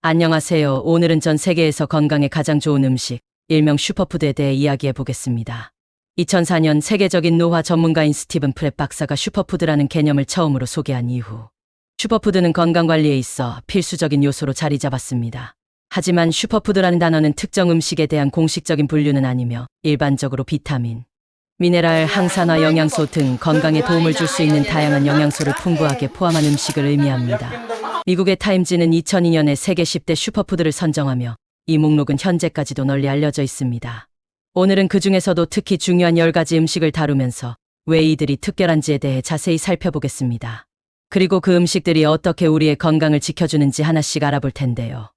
안녕하세요. 오늘은 전 세계에서 건강에 가장 좋은 음식, 일명 슈퍼푸드에 대해 이야기해 보겠습니다. 2004년 세계적인 노화 전문가인 스티븐 프랩 박사가 슈퍼푸드라는 개념을 처음으로 소개한 이후 슈퍼푸드는 건강관리에 있어 필수적인 요소로 자리 잡았습니다. 하지만 슈퍼푸드라는 단어는 특정 음식에 대한 공식적인 분류는 아니며 일반적으로 비타민, 미네랄, 항산화, 영양소 등 건강에 도움을 줄 수 있는 다양한 영양소를 풍부하게 포함한 음식을 의미합니다. 미국의 타임지는 2002년에 세계 10대 슈퍼푸드를 선정하며 이 목록은 현재까지도 널리 알려져 있습니다. 오늘은 그 중에서도 특히 중요한 10가지 음식을 다루면서 왜 이들이 특별한지에 대해 자세히 살펴보겠습니다. 그리고 그 음식들이 어떻게 우리의 건강을 지켜주는지 하나씩 알아볼 텐데요.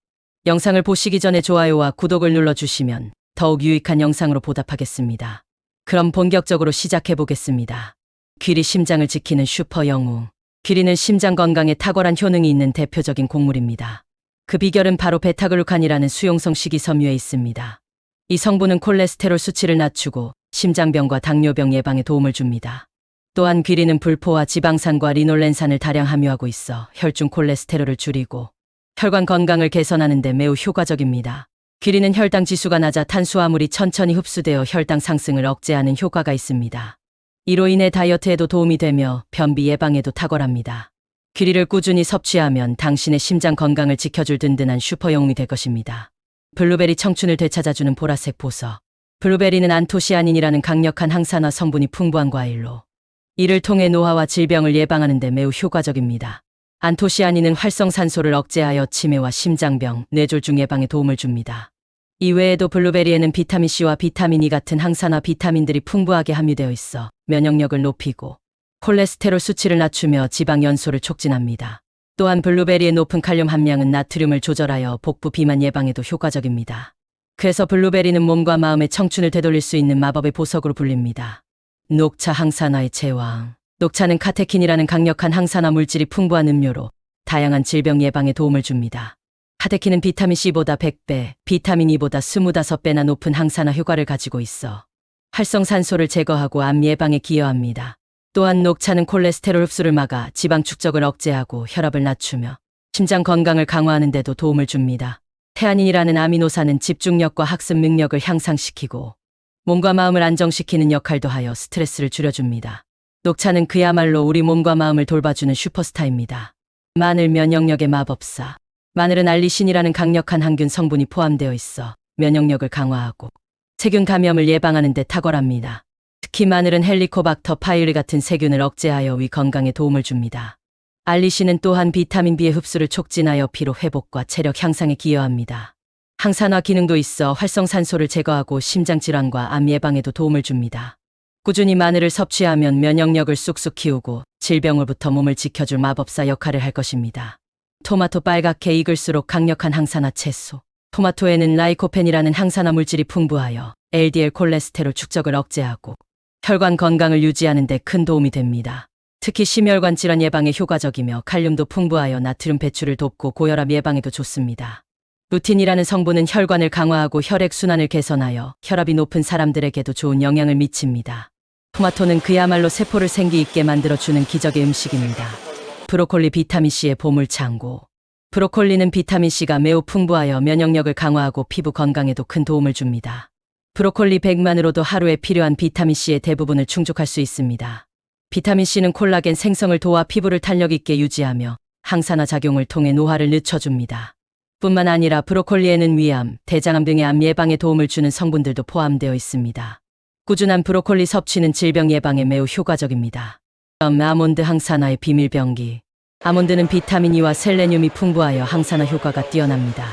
영상을 보시기 전에 좋아요와 구독을 눌러주시면 더욱 유익한 영상으로 보답하겠습니다. 그럼 본격적으로 시작해 보겠습니다. 귀리 심장을 지키는 슈퍼 영웅. 귀리는 심장 건강에 탁월한 효능이 있는 대표적인 곡물입니다. 그 비결은 바로 베타글루칸이라는 수용성 식이섬유에 있습니다. 이 성분은 콜레스테롤 수치를 낮추고 심장병과 당뇨병 예방에 도움을 줍니다. 또한 귀리는 불포화 지방산과 리놀렌산을 다량 함유하고 있어 혈중 콜레스테롤을 줄이고 혈관 건강을 개선하는 데 매우 효과적입니다. 귀리는 혈당 지수가 낮아 탄수화물이 천천히 흡수되어 혈당 상승을 억제하는 효과가 있습니다. 이로 인해 다이어트에도 도움이 되며 변비 예방에도 탁월합니다. 귀리를 꾸준히 섭취하면 당신의 심장 건강을 지켜줄 든든한 슈퍼영웅이 될 것입니다. 블루베리 청춘을 되찾아주는 보라색 보석. 블루베리는 안토시아닌이라는 강력한 항산화 성분이 풍부한 과일로 이를 통해 노화와 질병을 예방하는 데 매우 효과적입니다. 안토시아닌은 활성산소를 억제하여 치매와 심장병, 뇌졸중 예방에 도움을 줍니다. 이외에도 블루베리에는 비타민C와 비타민 E 같은 항산화 비타민들이 풍부하게 함유되어 있어 면역력을 높이고 콜레스테롤 수치를 낮추며 지방 연소를 촉진합니다. 또한 블루베리의 높은 칼륨 함량은 나트륨을 조절하여 복부 비만 예방에도 효과적입니다. 그래서 블루베리는 몸과 마음의 청춘을 되돌릴 수 있는 마법의 보석으로 불립니다. 녹차 항산화의 제왕. 녹차는 카테킨이라는 강력한 항산화 물질이 풍부한 음료로 다양한 질병 예방에 도움을 줍니다. 카테킨은 비타민C보다 100배, 비타민 E보다 25배나 높은 항산화 효과를 가지고 있어 활성산소를 제거하고 암 예방에 기여합니다. 또한 녹차는 콜레스테롤 흡수를 막아 지방 축적을 억제하고 혈압을 낮추며 심장 건강을 강화하는 데도 도움을 줍니다. 태아닌이라는 아미노산은 집중력과 학습 능력을 향상시키고 몸과 마음을 안정시키는 역할도 하여 스트레스를 줄여줍니다. 녹차는 그야말로 우리 몸과 마음을 돌봐주는 슈퍼스타입니다. 마늘 면역력의 마법사. 마늘은 알리신이라는 강력한 항균 성분이 포함되어 있어 면역력을 강화하고 세균 감염을 예방하는 데 탁월합니다. 특히 마늘은 헬리코박터 파이리 같은 세균을 억제하여 위 건강에 도움을 줍니다. 알리신은 또한 비타민 B의 흡수를 촉진하여 피로 회복과 체력 향상에 기여합니다. 항산화 기능도 있어 활성산소를 제거하고 심장 질환과 암 예방에도 도움을 줍니다. 꾸준히 마늘을 섭취하면 면역력을 쑥쑥 키우고 질병으로부터 몸을 지켜줄 마법사 역할을 할 것입니다. 토마토 빨갛게 익을수록 강력한 항산화 채소. 토마토에는 라이코펜이라는 항산화 물질이 풍부하여 LDL 콜레스테롤 축적을 억제하고 혈관 건강을 유지하는 데 큰 도움이 됩니다. 특히 심혈관 질환 예방에 효과적이며 칼륨도 풍부하여 나트륨 배출을 돕고 고혈압 예방에도 좋습니다. 루틴이라는 성분은 혈관을 강화하고 혈액 순환을 개선하여 혈압이 높은 사람들에게도 좋은 영향을 미칩니다. 토마토는 그야말로 세포를 생기 있게 만들어주는 기적의 음식입니다. 브로콜리 비타민C의 보물창고. 브로콜리는 비타민C가 매우 풍부하여 면역력을 강화하고 피부 건강에도 큰 도움을 줍니다. 브로콜리 100만으로도 하루에 필요한 비타민C의 대부분을 충족할 수 있습니다. 비타민C는 콜라겐 생성을 도와 피부를 탄력 있게 유지하며 항산화 작용을 통해 노화를 늦춰줍니다. 뿐만 아니라 브로콜리에는 위암, 대장암 등의 암 예방에 도움을 주는 성분들도 포함되어 있습니다. 꾸준한 브로콜리 섭취는 질병 예방에 매우 효과적입니다. 아몬드 항산화의 비밀병기. 아몬드는 비타민 E와 셀레늄이 풍부하여 항산화 효과가 뛰어납니다.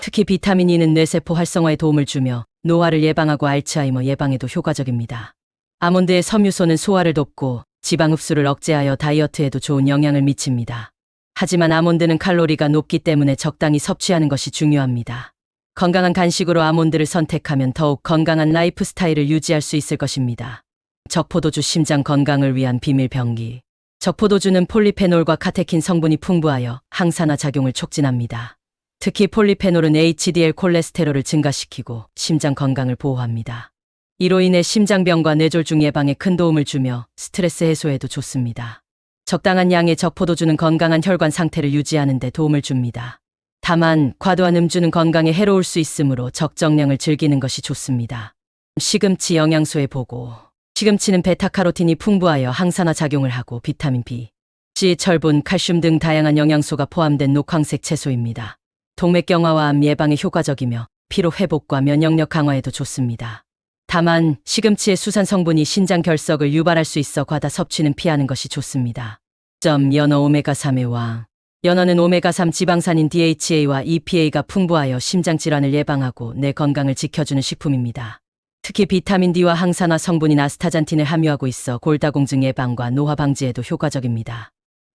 특히 비타민 E는 뇌세포 활성화에 도움을 주며 노화를 예방하고 알츠하이머 예방에도 효과적입니다. 아몬드의 섬유소는 소화를 돕고 지방 흡수를 억제하여 다이어트에도 좋은 영향을 미칩니다. 하지만 아몬드는 칼로리가 높기 때문에 적당히 섭취하는 것이 중요합니다. 건강한 간식으로 아몬드를 선택하면 더욱 건강한 라이프 스타일을 유지할 수 있을 것입니다. 적포도주 심장 건강을 위한 비밀 병기. 적포도주는 폴리페놀과 카테킨 성분이 풍부하여 항산화 작용을 촉진합니다. 특히 폴리페놀은 HDL 콜레스테롤을 증가시키고 심장 건강을 보호합니다. 이로 인해 심장병과 뇌졸중 예방에 큰 도움을 주며 스트레스 해소에도 좋습니다. 적당한 양의 적포도주는 건강한 혈관 상태를 유지하는 데 도움을 줍니다. 다만 과도한 음주는 건강에 해로울 수 있으므로 적정량을 즐기는 것이 좋습니다. 시금치 영양소에 보고 시금치는 베타카로틴이 풍부하여 항산화 작용을 하고 비타민 B, C, 철분, 칼슘 등 다양한 영양소가 포함된 녹황색 채소입니다. 동맥 경화와 암 예방에 효과적이며 피로 회복과 면역력 강화에도 좋습니다. 다만 시금치의 수산 성분이 신장 결석을 유발할 수 있어 과다 섭취는 피하는 것이 좋습니다. 점 연어 오메가3의 왕 연어는 오메가3 지방산인 DHA와 EPA가 풍부하여 심장 질환을 예방하고 내 건강을 지켜주는 식품입니다. 특히 비타민 D와 항산화 성분인 아스타잔틴을 함유하고 있어 골다공증 예방과 노화 방지에도 효과적입니다.